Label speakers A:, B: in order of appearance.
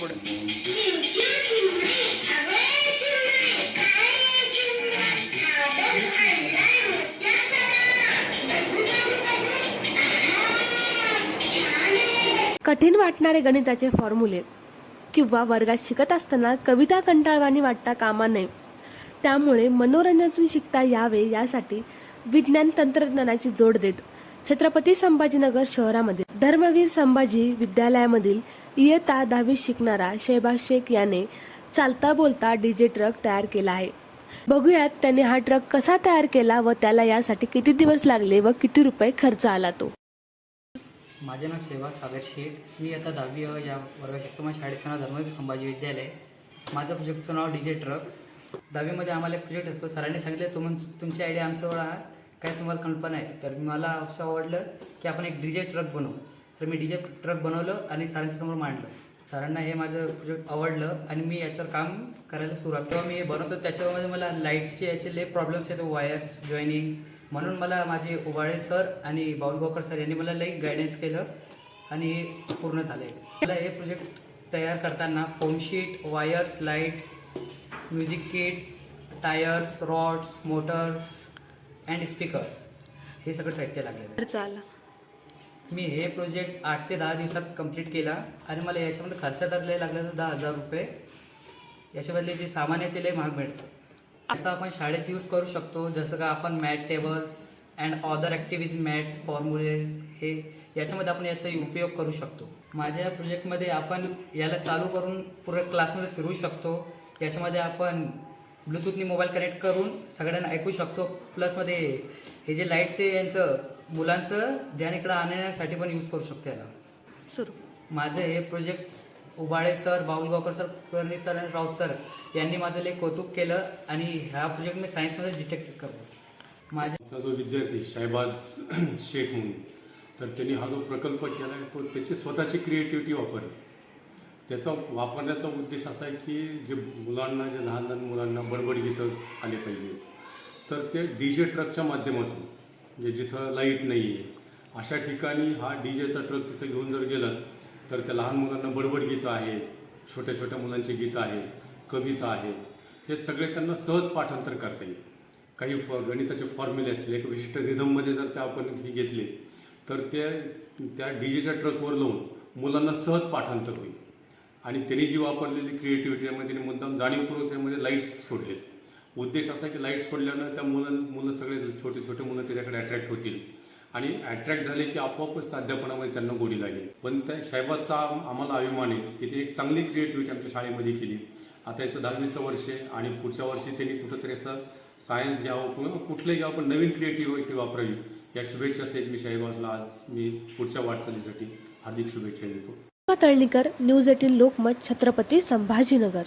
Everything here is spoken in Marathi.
A: पुढे. कठीण वाटणारे गणिताचे फॉर्म्युले किंवा वर्गात शिकत असताना कविता कंटाळवाणी वाटता कामा नये. त्यामुळे मनोरंजनातून शिकता यावे यासाठी विज्ञान तंत्रज्ञानाची जोड देत छत्रपती संभाजीनगर शहरामध्ये. धर्मवीर संभाजी विद्यालयामधील इयत्ता दहावी शिकणारा शहबाज शेख याने चालता बोलता डीजे ट्रक तयार केला आहे. बघूयात त्याने हा ट्रक कसा तयार केला व त्याला यासाठी किती दिवस लागले व किती रुपये खर्च आला तो?
B: माझे नाव सेवा सागर शेख. मी आता दहावी या वर्गात शिकतो. माझ्या शाळेचं नाव धर्मवीर संभाजी विद्यालय. माझं प्रोजेक्टचं नाव डीजे ट्रक. दहावीमध्ये आम्हाला एक प्रोजेक्ट असतो सरांनी सांगितलं तुम तुमची आयडिया आमच्यावर आहे काय तुम्हाला कल्पना आहे? तर मला असं आवडलं की आपण एक डीजे ट्रक बनवू. तर मी डीजे ट्रक बनवलं आणि सरांच्या समोर मांडलं. सरांना हे माझं प्रोजेक्ट आवडलं आणि मी याच्यावर काम करायला सुरुवात तेव्हा मी हे बनवतो त्याच्यामध्ये मला लाईट्सचे याचे लय प्रॉब्लेम्स आहेत वायर्स जॉईनिंग म्हणून मला माझे उबाळे सर आणि बाऊलगावकर सर यांनी मला लई गायडन्स केलं आणि हे पूर्ण झाले. मला हे प्रोजेक्ट तयार करताना foam sheet wires lights music kits tyres rods motors and speakers हे सगळं साहित्य लागलेलं
A: आला
B: मी हे प्रोजेक्ट आठ ते दहा दिवसात कंप्लीट केला. आणि मला याच्यामध्ये खर्च तर लय लागला तर दहा हजार रुपये. याच्याबदले जे सामान आहे ते लय महाग भेटतं. याचा आपण शाळेत यूज करू शकतो. जसं का आपण mat tables and other activities mats formulas हे याच्यामध्ये आपण याचा उपयोग करू शकतो. माझ्या या प्रोजेक्टमध्ये आपण याला चालू करून पूर्ण क्लासमध्ये फिरू शकतो. याच्यामध्ये आपण ब्लूटूथनी मोबाईल कनेक्ट करून सगळ्यांना ऐकू शकतो. प्लसमध्ये हे जे लाईट्स आहे यांचं मुलांचं ध्यान इकडं आणण्यासाठी पण यूज करू शकतो याला.
A: सुरू.
B: माझं हे project Ubale sir Baulgaonkar sir Karni sir आणि राऊत सर यांनी माझं लई कौतुक केलं आणि ह्या प्रोजेक्ट मी सायन्समध्ये डिटेक्ट करतो माझ्या
C: जो विद्यार्थी शाहबाज शेख म्हणून तर त्यांनी हा जो प्रकल्प केला आहे तो त्याची स्वतःची क्रिएटिव्हिटी वापरली. त्याचा वापरण्याचा उद्देश असा आहे की जे मुलांना जे लहान लहान मुलांना बडबड गीतं आले पाहिजे. तर ते डी जे ट्रकच्या माध्यमातून म्हणजे जिथं लाइट नाही आहे अशा ठिकाणी हा डी जेचा ट्रक तिथं घेऊन जर गेलं तर त्या लहान मुलांना बडबड गीतं आहेत छोट्या छोट्या मुलांची गीतं आहेत कविता आहेत हे सगळे त्यांना सहज पाठांतर करता येईल. काही फ गणिताचे फॉर्म्युले असतील एक विशिष्ट रिझममध्ये जर ते आपण ही घेतले तर ते त्या डी जेच्या ट्रकवर लावून मुलांना सहज पाठांतर होईल. आणि त्यांनी जी वापरलेली क्रिएटिव्हिटी त्यामध्ये त्यांनी मुद्दाम जाणीवपूर्वक त्यामध्ये लाईट्स सोडलेत. उद्देश असा की लाईट्स सोडल्यानं त्या मुलं मुलं सगळे छोटे छोटे मुलं त्याच्याकडे अट्रॅक्ट होतील. आणि अट्रॅक्ट झाले की आपोआपच त्या अध्यापनामध्ये त्यांना गोडी लागेल. पण त्या साहेबाचा आम्हाला अभिमान आहे की ते एक चांगली क्रिएटिव्हिटी आमच्या शाळेमध्ये केली. आता याचं दहावीचं वर्ष आहे आणि पुढच्या वर्षी त्यांनी कुठंतरी असं सायन्स घ्यावं किंवा कुठलंही घ्यावं पण नवीन क्रिएटिव्हिटी वापरावी. या शुभेच्छा सहित मी शाहीबाजला आज मी पुढच्या वाटचालीसाठी हार्दिक शुभेच्छा देतो.
A: Talnikar news eighteen Lokmat Chhatrapati Sambhajinagar.